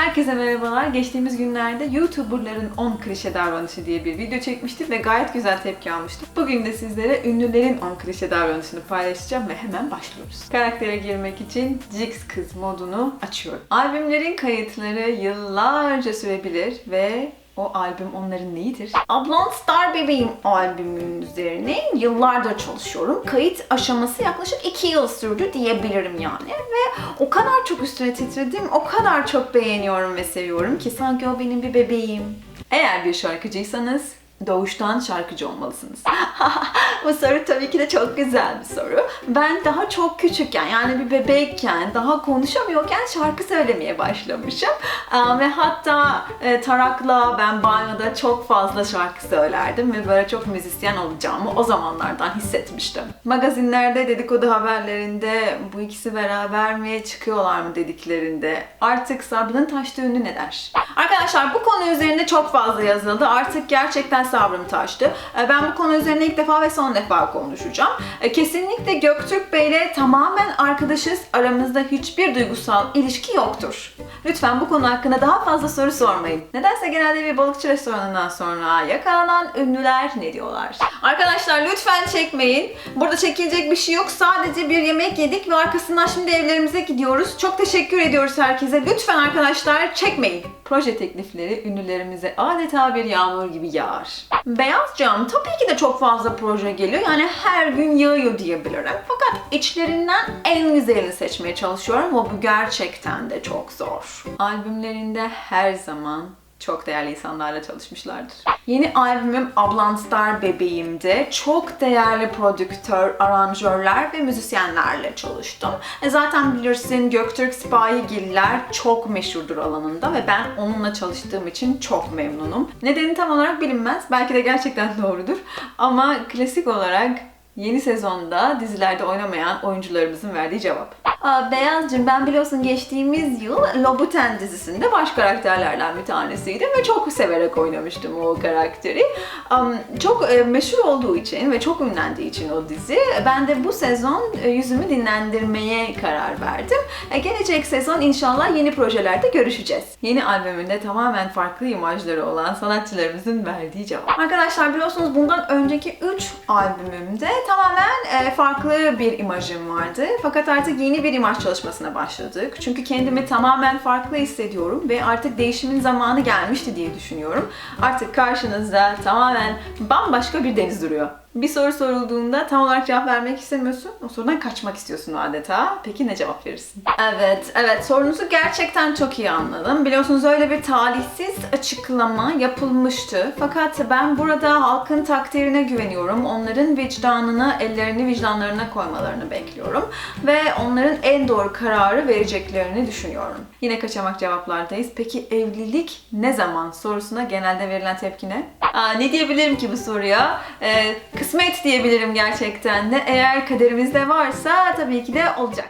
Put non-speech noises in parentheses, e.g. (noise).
Herkese merhabalar. Geçtiğimiz günlerde YouTuber'ların 10 klişe davranışı diye bir video çekmiştim ve gayet güzel tepki almıştım. Bugün de sizlere ünlülerin 10 klişe davranışını paylaşacağım ve hemen başlıyoruz. Karaktere girmek için Jix Kız modunu açıyorum. Albümlerin kayıtları yıllarca sürebilir ve o albüm onların neyidir? Ablan Star Bebeğim albümünün üzerine yıllardır çalışıyorum. Kayıt aşaması yaklaşık 2 yıl sürdü diyebilirim yani. O kadar çok üstüne titredim, o kadar çok beğeniyorum ve seviyorum ki sanki o benim bir bebeğim. Eğer bir şarkıcıysanız doğuştan şarkıcı olmalısınız. (laughs) Bu soru tabii ki de çok güzel bir soru. Ben daha çok küçükken yani bir bebekken daha konuşamıyorken şarkı söylemeye başlamışım. Aa, ve hatta e, Tarak'la ben banyoda çok fazla şarkı söylerdim ve böyle çok müzisyen olacağımı o zamanlardan hissetmiştim. Magazinlerde dedikodu haberlerinde bu ikisi beraber mi çıkıyorlar mı dediklerinde artık sabrının taştığı ünlü ne der? Arkadaşlar bu konu üzerinde çok fazla yazıldı. Artık gerçekten sabrım taştı. E, Ben bu konu üzerine ilk defa ve son defa konuşacağım. E, Kesinlikle Göktürk Bey'le tamamen arkadaşız. Aramızda hiçbir duygusal ilişki yoktur. Lütfen bu konu hakkında daha fazla soru sormayın. Nedense genelde bir balıkçı restoranından sonra yakalanan ünlüler ne diyorlar? Arkadaşlar lütfen çekmeyin. Burada çekilecek bir şey yok. Sadece bir yemek yedik ve arkasından şimdi evlerimize gidiyoruz. Çok teşekkür ediyoruz herkese. Lütfen arkadaşlar çekmeyin. Proje teklifleri ünlülerimize adeta bir yağmur gibi yağar. Beyaz cam tabii ki de çok fazla proje geliyor. Yani her gün yağıyor diyebilirim. Fakat içlerinden en güzelini seçmeye çalışıyorum ve bu gerçekten de çok zor. Albümlerinde her zaman çok değerli insanlarla çalışmışlardır. Yeni albümüm Ablan Star Bebeğim'de çok değerli prodüktör, aranjörler ve müzisyenlerle çalıştım. E zaten bilirsin Göktürk Sipahigiller çok meşhurdur alanında ve ben onunla çalıştığım için çok memnunum. Nedeni tam olarak bilinmez. Belki de gerçekten doğrudur. Ama klasik olarak Yeni sezonda dizilerde oynamayan oyuncularımızın verdiği cevap. Aa, Beyazcığım ben biliyorsun geçtiğimiz yıl Lobuten dizisinde baş karakterlerden bir tanesiydim ve çok severek oynamıştım o karakteri. Am, çok e, meşhur olduğu için ve çok ünlendiği için o dizi ben de bu sezon e, yüzümü dinlendirmeye karar verdim. E, gelecek sezon inşallah yeni projelerde görüşeceğiz. Yeni albümünde tamamen farklı imajları olan sanatçılarımızın verdiği cevap. Arkadaşlar biliyorsunuz bundan önceki 3 albümümde tamamen e, farklı bir imajım vardı. Fakat artık yeni bir imaj çalışmasına başladık. Çünkü kendimi tamamen farklı hissediyorum ve artık değişimin zamanı gelmişti diye düşünüyorum. Artık karşınızda tamamen bambaşka bir deniz duruyor. Bir soru sorulduğunda tam olarak cevap vermek istemiyorsun. O sorudan kaçmak istiyorsun adeta. Peki ne cevap verirsin? Evet, evet sorunuzu gerçekten çok iyi anladım. Biliyorsunuz öyle bir talihsiz açıklama yapılmıştı. Fakat ben burada halkın takdirine güveniyorum. Onların vicdanını, ellerini vicdanlarına koymalarını bekliyorum. Ve onların en doğru kararı vereceklerini düşünüyorum. Yine kaçamak cevaplardayız. Peki evlilik ne zaman sorusuna genelde verilen tepki ne? Aa, ne diyebilirim ki bu soruya? Ee, kısmet diyebilirim gerçekten de. Eğer kaderimizde varsa tabii ki de olacak.